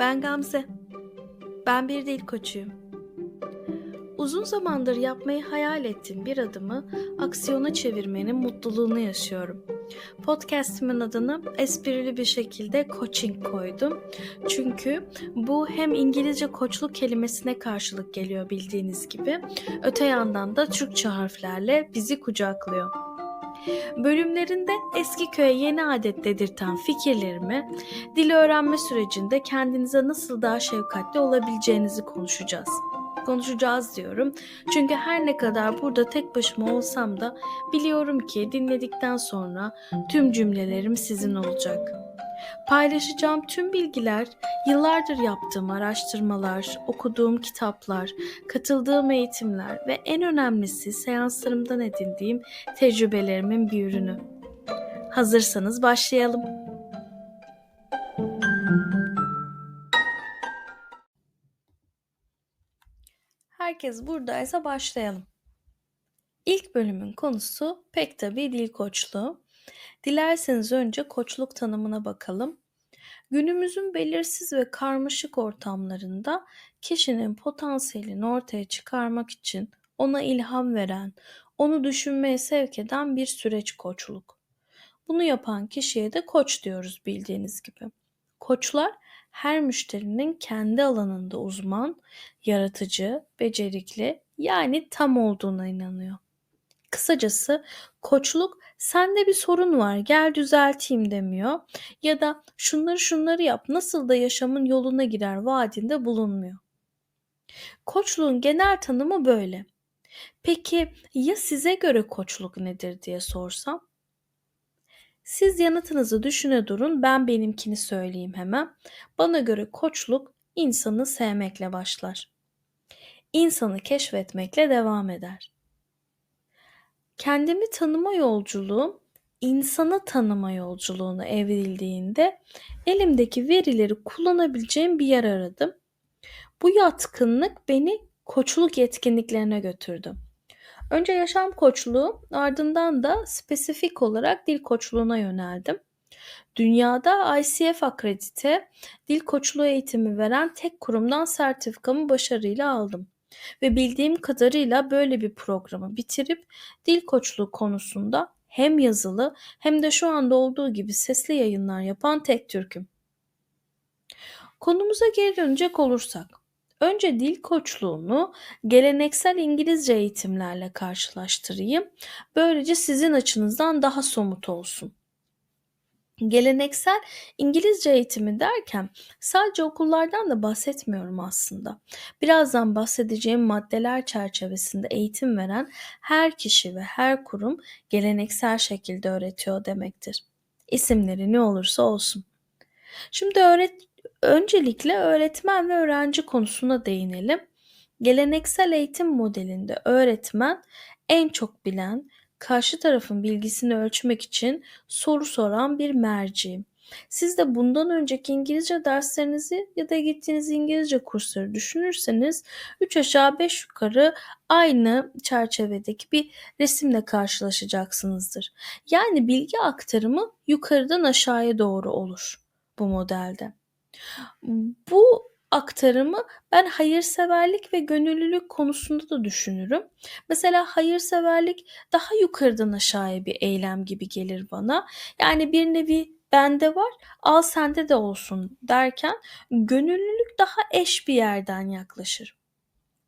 Ben Gamze. Ben bir dil koçuyum. Uzun zamandır yapmayı hayal ettiğim bir adımı aksiyona çevirmenin mutluluğunu yaşıyorum. Podcast'imin adını esprili bir şekilde coaching koydum. Çünkü bu hem İngilizce koçluk kelimesine karşılık geliyor bildiğiniz gibi, öte yandan da Türkçe harflerle bizi kucaklıyor. Bölümlerinde eski köye yeni adet dedirten fikirlerimi, dil öğrenme sürecinde kendinize nasıl daha şefkatli olabileceğinizi konuşacağız. Konuşacağız diyorum. Çünkü her ne kadar burada tek başıma olsam da biliyorum ki dinledikten sonra tüm cümlelerim sizin olacak. Paylaşacağım tüm bilgiler, yıllardır yaptığım araştırmalar, okuduğum kitaplar, katıldığım eğitimler ve en önemlisi seanslarımdan edindiğim tecrübelerimin bir ürünü. Hazırsanız başlayalım. Herkes buradaysa başlayalım. İlk bölümün konusu pek tabii dil koçluğu. Dilerseniz önce koçluk tanımına bakalım. Günümüzün belirsiz ve karmaşık ortamlarında kişinin potansiyelini ortaya çıkarmak için ona ilham veren, onu düşünmeye sevk eden bir süreç koçluk. Bunu yapan kişiye de koç diyoruz bildiğiniz gibi. Koçlar her müşterinin kendi alanında uzman, yaratıcı, becerikli yani tam olduğuna inanıyor. Kısacası koçluk sende bir sorun var gel düzelteyim demiyor ya da şunları şunları yap nasıl da yaşamın yoluna girer vaadinde bulunmuyor. Koçluğun genel tanımı böyle. Peki ya size göre koçluk nedir diye sorsam? Siz yanıtınızı düşüne durun ben benimkini söyleyeyim hemen. Bana göre koçluk insanı sevmekle başlar. İnsanı keşfetmekle devam eder. Kendimi tanıma yolculuğum insanı tanıma yolculuğuna evrildiğinde elimdeki verileri kullanabileceğim bir yer aradım. Bu yatkınlık beni koçluk yetkinliklerine götürdü. Önce yaşam koçluğu ardından da spesifik olarak dil koçluğuna yöneldim. Dünyada ICF akredite dil koçluğu eğitimi veren tek kurumdan sertifikamı başarıyla aldım. Ve bildiğim kadarıyla böyle bir programı bitirip dil koçluğu konusunda hem yazılı hem de şu anda olduğu gibi sesli yayınlar yapan tek Türk'üm. Konumuza geri dönecek olursak, önce dil koçluğunu geleneksel İngilizce eğitimlerle karşılaştırayım. Böylece sizin açınızdan daha somut olsun. Geleneksel İngilizce eğitimi derken sadece okullardan da bahsetmiyorum aslında. Birazdan bahsedeceğim maddeler çerçevesinde eğitim veren her kişi ve her kurum geleneksel şekilde öğretiyor demektir. İsimleri ne olursa olsun. Şimdi öğret öncelikle öğretmen ve öğrenci konusuna değinelim. Geleneksel eğitim modelinde öğretmen en çok bilen, karşı tarafın bilgisini ölçmek için soru soran bir merci. Siz de bundan önceki İngilizce derslerinizi ya da gittiğiniz İngilizce kursları düşünürseniz 3 aşağı 5 yukarı aynı çerçevedeki bir resimle karşılaşacaksınızdır. Yani bilgi aktarımı yukarıdan aşağıya doğru olur bu modelde. Bu aktarımı ben hayırseverlik ve gönüllülük konusunda da düşünürüm. Mesela hayırseverlik daha yukarıdan aşağıya bir eylem gibi gelir bana. Yani bir nevi bende var, al sende de olsun derken gönüllülük daha eş bir yerden yaklaşır.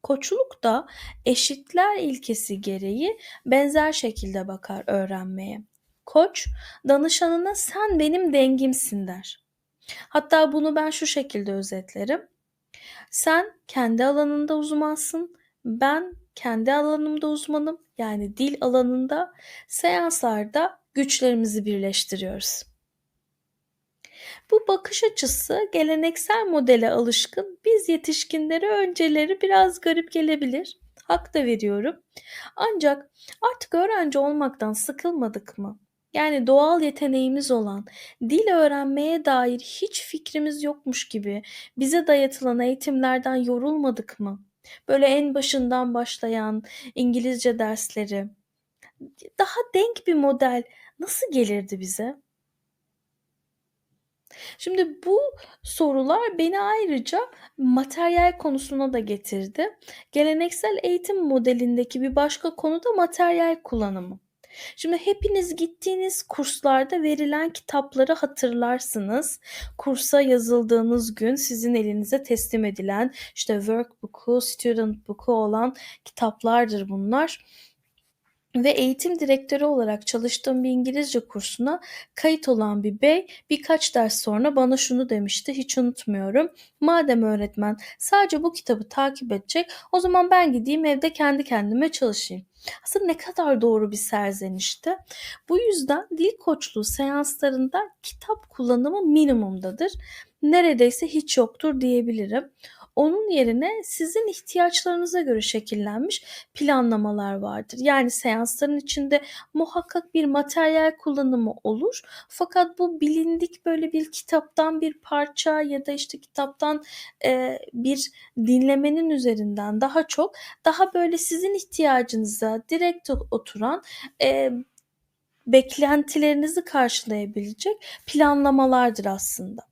Koçluk da eşitler ilkesi gereği benzer şekilde bakar öğrenmeye. Koç danışanına sen benim dengimsin der. Hatta bunu ben şu şekilde özetlerim. Sen kendi alanında uzmansın. Ben kendi alanımda uzmanım. Yani dil alanında seanslarda güçlerimizi birleştiriyoruz. Bu bakış açısı geleneksel modele alışkın biz yetişkinlere önceleri biraz garip gelebilir. Hak da veriyorum. Ancak artık öğrenci olmaktan sıkılmadık mı? Yani doğal yeteneğimiz olan dil öğrenmeye dair hiç fikrimiz yokmuş gibi bize dayatılan eğitimlerden yorulmadık mı? Böyle en başından başlayan İngilizce dersleri daha denk bir model nasıl gelirdi bize? Şimdi bu sorular beni ayrıca materyal konusuna da getirdi. Geleneksel eğitim modelindeki bir başka konu da materyal kullanımı. Şimdi hepiniz gittiğiniz kurslarda verilen kitapları hatırlarsınız. Kursa yazıldığınız gün sizin elinize teslim edilen işte workbook'u, student book'u olan kitaplardır bunlar ve eğitim direktörü olarak çalıştığım bir İngilizce kursuna kayıt olan bir bey birkaç ders sonra bana şunu demişti hiç unutmuyorum. Madem öğretmen sadece bu kitabı takip edecek o zaman ben gideyim evde kendi kendime çalışayım. Aslında ne kadar doğru bir serzenişti. Bu yüzden dil koçluğu seanslarında kitap kullanımı minimumdadır. Neredeyse hiç yoktur diyebilirim. Onun yerine sizin ihtiyaçlarınıza göre şekillenmiş planlamalar vardır. Yani seansların içinde muhakkak bir materyal kullanımı olur. Fakat bu bilindik böyle bir kitaptan bir parça ya da işte kitaptan e, bir dinlemenin üzerinden daha çok daha böyle sizin ihtiyacınıza direkt oturan e, beklentilerinizi karşılayabilecek planlamalardır aslında.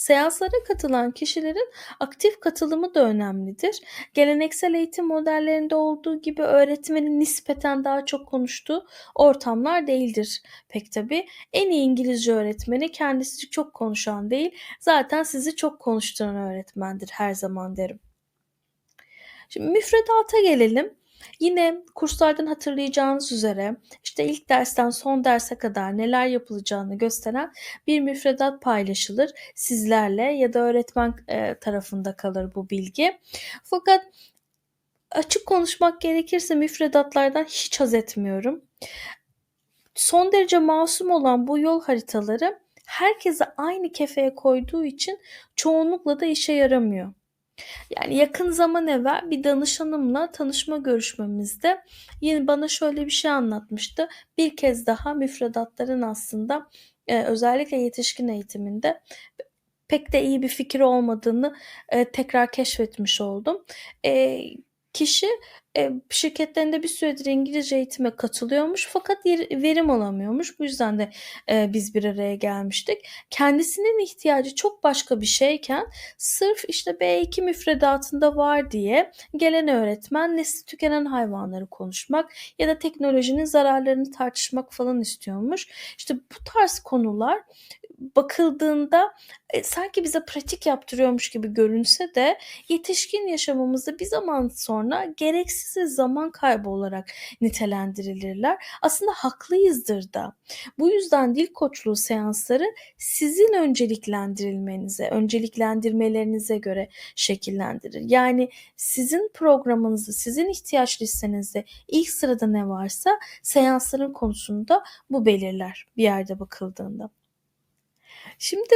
Seanslara katılan kişilerin aktif katılımı da önemlidir. Geleneksel eğitim modellerinde olduğu gibi öğretmenin nispeten daha çok konuştuğu ortamlar değildir pek tabii. En iyi İngilizce öğretmeni kendisi çok konuşan değil, zaten sizi çok konuşturan öğretmendir her zaman derim. Şimdi müfredata gelelim. Yine kurslardan hatırlayacağınız üzere işte ilk dersten son derse kadar neler yapılacağını gösteren bir müfredat paylaşılır sizlerle ya da öğretmen e, tarafında kalır bu bilgi. Fakat açık konuşmak gerekirse müfredatlardan hiç haz etmiyorum. Son derece masum olan bu yol haritaları herkese aynı kefeye koyduğu için çoğunlukla da işe yaramıyor. Yani yakın zaman evvel bir danışanımla tanışma görüşmemizde yine bana şöyle bir şey anlatmıştı. Bir kez daha müfredatların aslında e, özellikle yetişkin eğitiminde pek de iyi bir fikir olmadığını e, tekrar keşfetmiş oldum. E, kişi e, şirketlerinde bir süredir İngilizce eğitime katılıyormuş fakat verim alamıyormuş. Bu yüzden de e, biz bir araya gelmiştik. Kendisinin ihtiyacı çok başka bir şeyken sırf işte B2 müfredatında var diye gelen öğretmen nesli tükenen hayvanları konuşmak ya da teknolojinin zararlarını tartışmak falan istiyormuş. İşte bu tarz konular bakıldığında e, sanki bize pratik yaptırıyormuş gibi görünse de yetişkin yaşamımızda bir zaman sonra gereksiz zaman kaybı olarak nitelendirilirler. Aslında haklıyızdır da. Bu yüzden dil koçluğu seansları sizin önceliklendirilmenize, önceliklendirmelerinize göre şekillendirir. Yani sizin programınızı, sizin ihtiyaç listenizde ilk sırada ne varsa seansların konusunda bu belirler bir yerde bakıldığında. Şimdi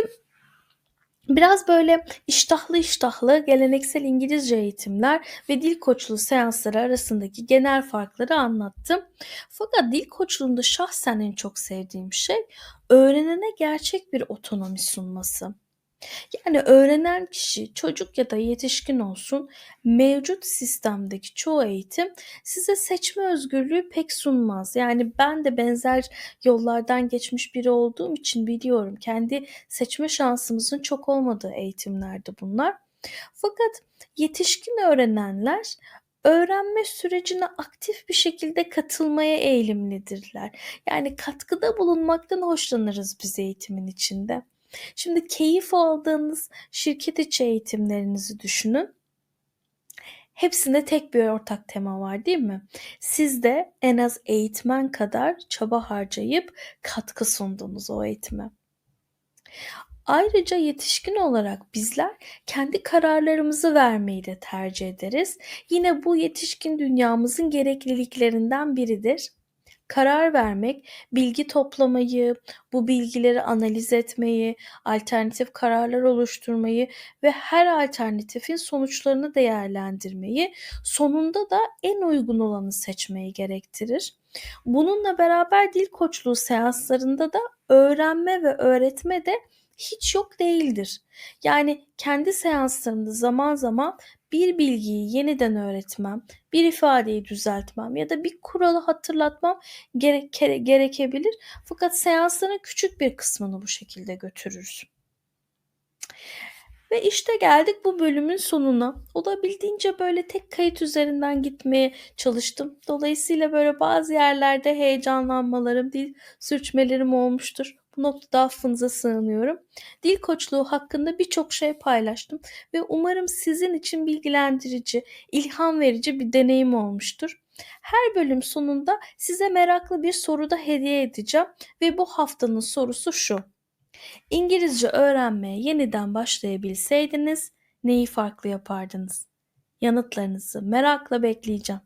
Biraz böyle iştahlı iştahlı geleneksel İngilizce eğitimler ve dil koçluğu seansları arasındaki genel farkları anlattım. Fakat dil koçluğunda şahsen en çok sevdiğim şey öğrenene gerçek bir otonomi sunması. Yani öğrenen kişi çocuk ya da yetişkin olsun mevcut sistemdeki çoğu eğitim size seçme özgürlüğü pek sunmaz. Yani ben de benzer yollardan geçmiş biri olduğum için biliyorum. Kendi seçme şansımızın çok olmadığı eğitimlerdi bunlar. Fakat yetişkin öğrenenler öğrenme sürecine aktif bir şekilde katılmaya eğilimlidirler. Yani katkıda bulunmaktan hoşlanırız biz eğitimin içinde. Şimdi keyif aldığınız şirket içi eğitimlerinizi düşünün. Hepsinde tek bir ortak tema var değil mi? Siz de en az eğitmen kadar çaba harcayıp katkı sundunuz o eğitime. Ayrıca yetişkin olarak bizler kendi kararlarımızı vermeyi de tercih ederiz. Yine bu yetişkin dünyamızın gerekliliklerinden biridir karar vermek, bilgi toplamayı, bu bilgileri analiz etmeyi, alternatif kararlar oluşturmayı ve her alternatifin sonuçlarını değerlendirmeyi, sonunda da en uygun olanı seçmeyi gerektirir. Bununla beraber dil koçluğu seanslarında da öğrenme ve öğretme de hiç yok değildir. Yani kendi seanslarımda zaman zaman bir bilgiyi yeniden öğretmem, bir ifadeyi düzeltmem ya da bir kuralı hatırlatmam gerek, gerekebilir. Fakat seansların küçük bir kısmını bu şekilde götürürüz. Ve işte geldik bu bölümün sonuna. Olabildiğince böyle tek kayıt üzerinden gitmeye çalıştım. Dolayısıyla böyle bazı yerlerde heyecanlanmalarım, dil sürçmelerim olmuştur. Bu noktada affınıza sığınıyorum. Dil koçluğu hakkında birçok şey paylaştım ve umarım sizin için bilgilendirici, ilham verici bir deneyim olmuştur. Her bölüm sonunda size meraklı bir soru da hediye edeceğim ve bu haftanın sorusu şu. İngilizce öğrenmeye yeniden başlayabilseydiniz neyi farklı yapardınız? Yanıtlarınızı merakla bekleyeceğim.